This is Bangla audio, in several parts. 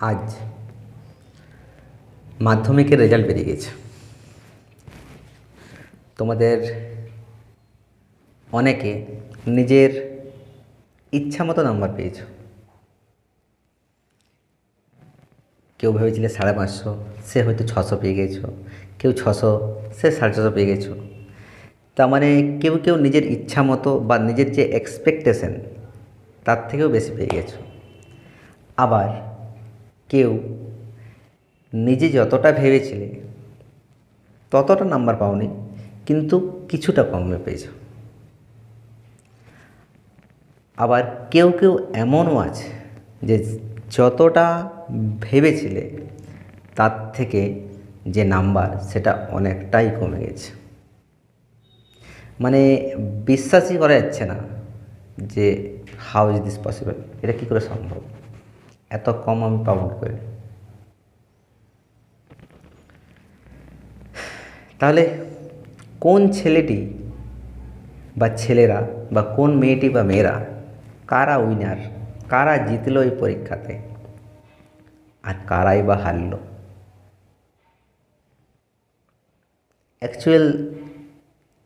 আজ মাধ্যমিকের রেজাল্ট বেরিয়ে গেছে। তোমাদের অনেকে নিজের ইচ্ছা মতো নাম্বার পেয়েছ। কেউ ভেবেছিলে সাড়ে পাঁচশো, সে হয়তো ছশো পেয়ে গেছো, কেউ ছশো, সে সাড়ে ছশো পেয়ে গেছো। তার মানে কেউ কেউ নিজের ইচ্ছা মতো বা নিজের যে এক্সপেকটেশন তার থেকেও বেশি পেয়ে গেছো। আবার কেউ নিজে যতটা ভেবেছিলে ততটা নাম্বার পাওনি, কিন্তু কিছুটা কমে পেয়েছ। আবার কেউ কেউ এমনও আছে যে যতটা ভেবেছিলে তার থেকে যে নাম্বার সেটা অনেকটাই কমে গেছে। মানে বিশ্বাসই করা যাচ্ছে না যে হাউ ইজ দিস পসিবল এটা কী করে সম্ভব? এত কম আমি পাবো করে? তাহলে কোন ছেলেটি বা ছেলেরা বা কোন মেয়েটি বা মেয়েরা কারা উইনার কারা জিতলো এই পরীক্ষাতে? আর কারাই বা হারলো? অ্যাকচুয়াল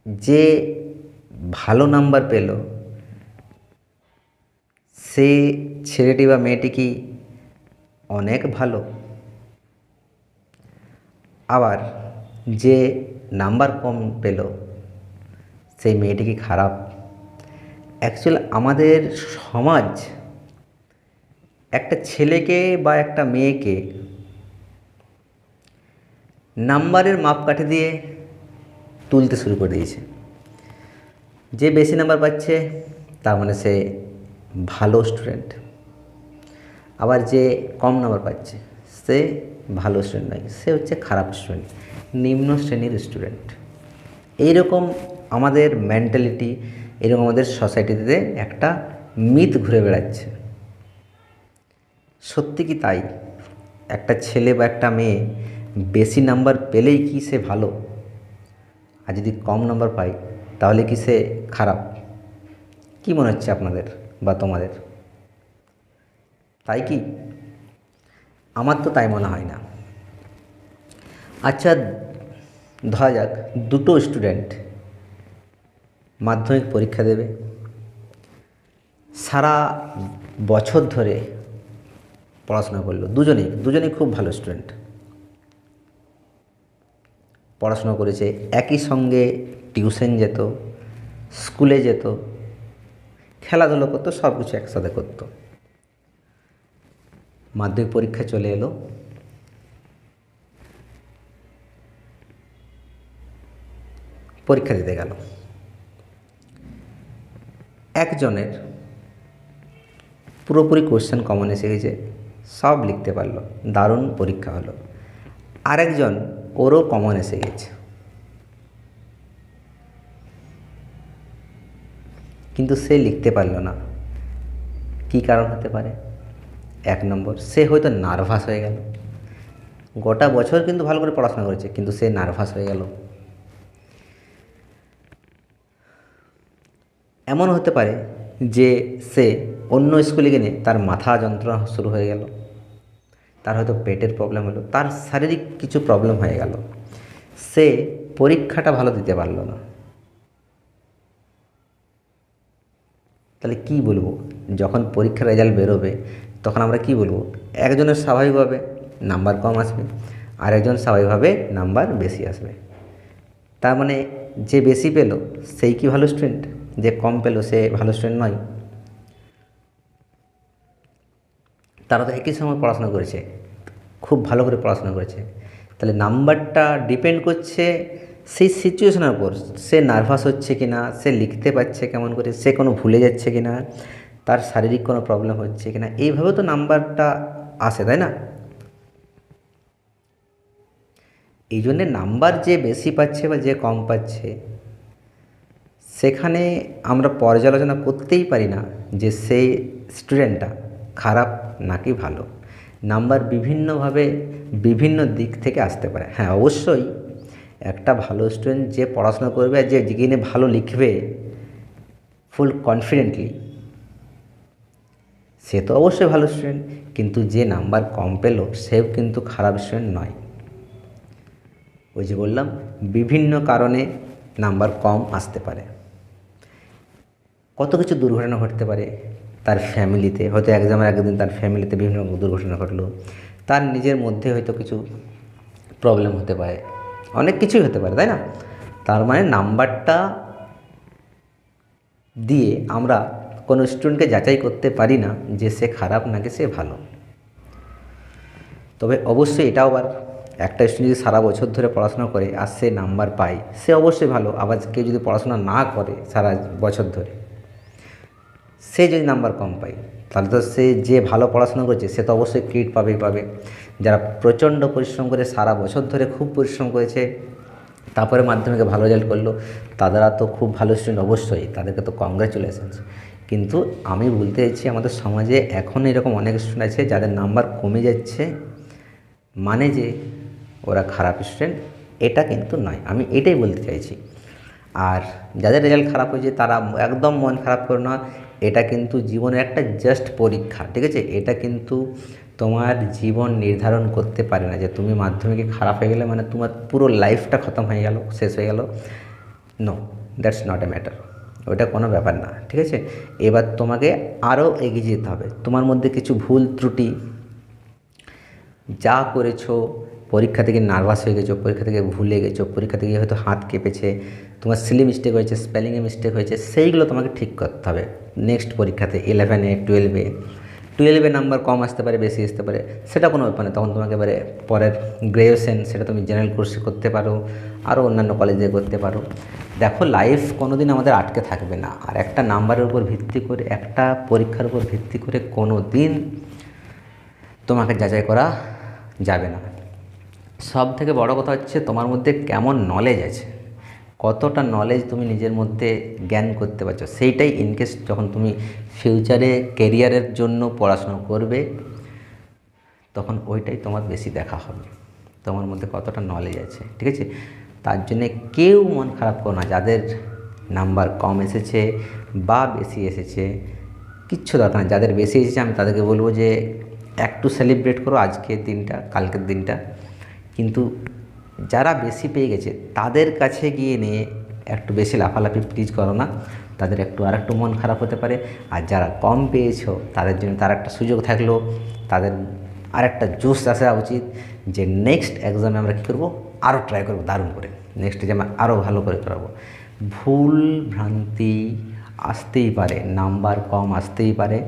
যে ভালো নাম্বার পেল, সে ছেলেটি বা মেয়েটি কি অনেক ভালো? আবার যে নাম্বার কম পেল, সেই মেয়েটি কি খারাপ? অ্যাকচুয়ালি আমাদের সমাজ একটা ছেলেকে বা একটা মেয়েকে নাম্বারের মাপকাঠি দিয়ে তুলতে শুরু করে দিয়েছে। যে বেশি নাম্বার পাচ্ছে, তার মানে সে ভালো স্টুডেন্ট আবার যে কম নাম্বার পাচ্ছে, সে ভালো স্টুডেন্ট নয়, সে হচ্ছে খারাপ স্টুডেন্ট নিম্ন শ্রেণির স্টুডেন্ট এইরকম আমাদের মেন্টালিটি এরকম আমাদের সোসাইটিতে একটা মিথ ঘুরে বেড়াচ্ছে। সত্যি কি তাই? একটা ছেলে বা একটা মেয়ে বেশি নাম্বার পেলেই কি সে ভালো? আর যদি কম নাম্বার পায়, তাহলে কি সে খারাপ? কি মনে হচ্ছে আপনাদের বা তোমাদের? তাই কি? আমার তো তাই মনে হয় না। আচ্ছা ধরা যাক, দুটো স্টুডেন্ট মাধ্যমিক পরীক্ষা দেবে। সারা বছর ধরে পড়াশোনা করল। দুজনেই দুজনেই খুব ভালো স্টুডেন্ট পড়াশোনা করেছে, একই সঙ্গে টিউশন যেত স্কুলে যেত, খেলাধুলো করতো সব কিছু একসাথে করতো। মাধ্যমিক পরীক্ষা চলে এলো। পরীক্ষা দিতে গেল। একজনের পুরোপুরি কোশ্চেন কমন এসে গেছে, সব লিখতে পারল, দারুণ পরীক্ষা হলো। আরেকজন ওরও কমন এসে গেছে। কিন্তু সে লিখতে পারল না। কী কারণ হতে পারে? এক নম্বর, সে হয়তো নার্ভাস হয়ে গেল। গোটা বছর কিন্তু ভালো করে পড়াশোনা করেছে, কিন্তু সে নার্ভাস হয়ে গেল। এমন হতে পারে যে সে অন্য স্কুলে গেলে তার মাথা যন্ত্রণা শুরু হয়ে গেল। তার হয়তো পেটের প্রবলেম হলো, তার শারীরিক কিছু প্রবলেম হয়ে গেল। সে পরীক্ষাটা ভালো দিতে পারল না। তাহলে কি বলব? যখন পরীক্ষার রেজাল্ট বেরোবে তখন আমরা কি বলব? একজনের স্বাভাবিকভাবে নাম্বার কম আসবে আর একজন স্বাভাবিকভাবে নাম্বার বেশি আসবে। তার মানে যে বেশি পেল, সেই কি ভালো স্টুডেন্ট যে কম পেল, সে ভালো স্টুডেন্ট নয়। তারা তো একই সময় পড়াশোনা করেছে, খুব ভালো করে পড়াশোনা করেছে। তাহলে নাম্বারটা ডিপেন্ড করছে সেই সিচুয়েশনের উপর। সে নার্ভাস হচ্ছে কি না সে লিখতে পারছে কেমন করে, সে কোনো ভুলে যাচ্ছে কি না তার শারীরিক কোনো প্রবলেম হচ্ছে কি না এইভাবে তো নাম্বারটা আসে, তাই না? এই জন্যে নাম্বার যে বেশি পাচ্ছে বা যে কম পাচ্ছে, সেখানে আমরা পর্যালোচনা করতেই পারি না যে সেই স্টুডেন্টটা খারাপ নাকি ভালো। নাম্বার বিভিন্নভাবে বিভিন্ন দিক থেকে আসতে পারে। হ্যাঁ অবশ্যই একটা ভালো স্টুডেন্ট যে পড়াশোনা করবে আর যে যেখানে ভালো লিখবে ফুল কনফিডেন্টলি সে তো অবশ্যই ভালো স্টুডেন্ট কিন্তু যে নাম্বার কম পেল, সেও কিন্তু খারাপ স্টুডেন্ট নয়। ওই যে বললাম, বিভিন্ন কারণে নাম্বার কম আসতে পারে। কত কিছু দুর্ঘটনা ঘটতে পারে, তার ফ্যামিলিতে হয়তো এক্সামের আগের দিন তার ফ্যামিলিতে বিভিন্ন দুর্ঘটনা ঘটলো, তার নিজের মধ্যে হয়তো কিছু প্রবলেম হতে পারে। অনেক কিছুই হতে পারে, তাই না? তার মানে নাম্বারটা দিয়ে আমরা কোনো স্টুডেন্টকে যাচাই করতে পারি না যে সে খারাপ নাকি সে ভালো। তবে অবশ্যই এটাও আবার, একটা স্টুডেন্ট যদি সারা বছর ধরে পড়াশোনা করে আর সে নাম্বার পায়, সে অবশ্যই ভালো। আবার কেউ যদি পড়াশোনা না করে সারা বছর ধরে, সে যদি নাম্বার কম পায়, তাহলে তো সে যে ভালো পড়াশোনা করছে, সে তো অবশ্যই ক্রিট পাবেই পাবে। যারা প্রচণ্ড পরিশ্রম করে সারা বছর ধরে খুব পরিশ্রম করেছে, তারপরে মাধ্যমিকে ভালো রেজাল্ট করল তারা তো খুব ভালো স্টুডেন্ট অবশ্যই, তাদেরকে তো কংগ্রাচুলেশনস কিন্তু আমি বলতে চাইছি, আমাদের সমাজে এখন এরকম অনেক স্টুডেন্ট আছে যাদের নাম্বার কমে যাচ্ছে। মানে যে ওরা খারাপ স্টুডেন্ট এটা কিন্তু নয়। আমি এটাই বলতে চাইছি। আর যাদের রেজাল্ট খারাপ হয়েছে, তারা একদম মন খারাপ করে না। এটা কিন্তু জীবনের একটা জাস্ট পরীক্ষা, ঠিক আছে? এটা কিন্তু তোমার জীবন নির্ধারণ করতে পারে না যে তুমি মাধ্যমিকে খারাপ হয়ে গেলে মানে তোমার পুরো লাইফটা খতম হয়ে গেল, শেষ হয়ে গেল। No that's not a matter ওটা কোনো ব্যাপার না, ঠিক আছে? এবার তোমাকে আরও এগিয়ে যেতে হবে। তোমার মধ্যে কিছু ভুল ত্রুটি, যা করেছ, পরীক্ষা থেকে নার্ভাস হয়ে গেছো, পরীক্ষা থেকে ভুলে গেছো, পরীক্ষা থেকে হয়তো হাত কেঁপেছে, তোমার সিলি মিস্টেক হয়েছে স্পেলিংয়ে মিস্টেক হয়েছে, সেইগুলো তোমাকে ঠিক করতে হবে। নেক্সট পরীক্ষাতে ইলেভেনে টুয়েলভে টুয়েলভে নাম্বার কম আসতে পারে, বেশি আসতে পারে, সেটা কোনো ব্যাপার না। তখন তোমাকে এবারে পরের গ্র্যাজুয়েশন সেটা তুমি জেনারেল কোর্সে করতে পারো আরও অন্যান্য কলেজে করতে পারো। দেখো লাইফ কোনো দিন আমাদের আটকে থাকবে না। আর একটা নাম্বারের উপর ভিত্তি করে, একটা পরীক্ষার উপর ভিত্তি করে কোনো দিন তোমাকে যাচাই করা যাবে না। সব থেকে বড় কথা হচ্ছে, তোমার মধ্যে কেমন নলেজ আছে? কতটা নলেজ তুমি নিজের মধ্যে জ্ঞান করতে পারছ? সেইটাই ইনকেস যখন তুমি ফিউচারে কেরিয়ারের জন্য পড়াশোনা করবে, তখন ওইটাই তোমার বেশি দেখা হবে। তোমার মধ্যে কতটা নলেজ আছে, ঠিক আছে? তার জন্যে কেউ মন খারাপ করো না। যাদের নাম্বার কম এসেছে বা বেশি এসেছে, কিচ্ছু দরকার না যাদের বেশি এসেছে, আমি তাদেরকে বলব যে, একটু সেলিব্রেট করো। আজকের দিনটা, কালকের দিনটা। কিন্তু যারা বেশি পেয়ে গেছে, তাদের কাছে গিয়ে নিয়ে একটু বেশি লাফালাফি প্লিজ করো না। তাদের একটু আর একটু মন খারাপ হতে পারে। আর যারা কম পেয়েছ, তাদের জন্য তার একটা সুযোগ থাকল। তাদের আর একটা জোশ আসা উচিত যে নেক্সট এক্সামে আমরা কী করব? আরও ট্রাই করব, দারুণ করে। নেক্সট এক্সামে আরও ভালো করে করাবো। ভুল ভ্রান্তি আসতেই পারে নাম্বার কম আসতেই পারে।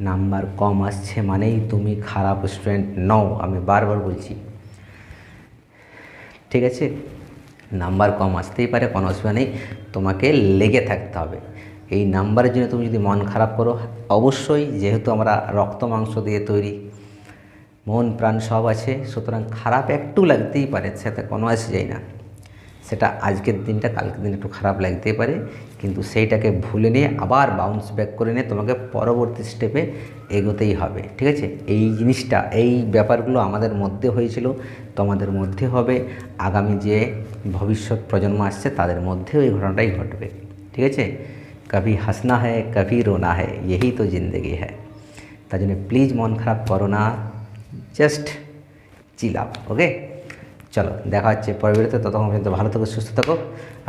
নাম্বার কম আসছে মানেই তুমি খারাপ স্টুডেন্ট নও, আমি বারবার বলছি। ঠিক আছে? নাম্বার কম আসতেই পারে, কোনো অসুবিধা নেই। তোমাকে লেগে থাকতে হবে। এই নাম্বারের জন্য তুমি যদি মন খারাপ করো, অবশ্যই যেহেতু আমরা রক্ত, মাংস দিয়ে তৈরি মন প্রাণ সব আছে, সুতরাং খারাপ একটু লাগতেই পারে, সেটা কোনো আসে যায় না। সেটা আজকের দিনটা, কালকের দিন একটু খারাপ লাগতেই পারে। কিন্তু সেইটাকে ভুলে নিয়ে আবার বাউন্স ব্যাক করে নিয়ে তোমাকে পরবর্তী স্টেপে এগোতেই হবে। ঠিক আছে? এই জিনিসটা, এই ব্যাপারগুলো আমাদের মধ্যে হয়েছিল, তোমাদের মধ্যে হবে। আগামী যে ভবিষ্যৎ প্রজন্ম আসছে, তাদের মধ্যেও এই ঘটনাটাই ঘটবে। ঠিক আছে? কভি হাসনা হ্যায়, কভি রোনা হ্যায় यही তো জিন্দগি হ্যায়। তার জন্য প্লিজ মন খারাপ করো না। জাস্ট চিল আপ ওকে চলো, দেখা হচ্ছে পরের ভিডিওতে, ততক্ষণ পর্যন্ত ভালো থাকো, সুস্থ থাকো,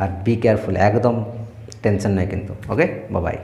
আর বি কেয়ারফুল একদম টেনশন নয় কিন্তু ওকে বাবাই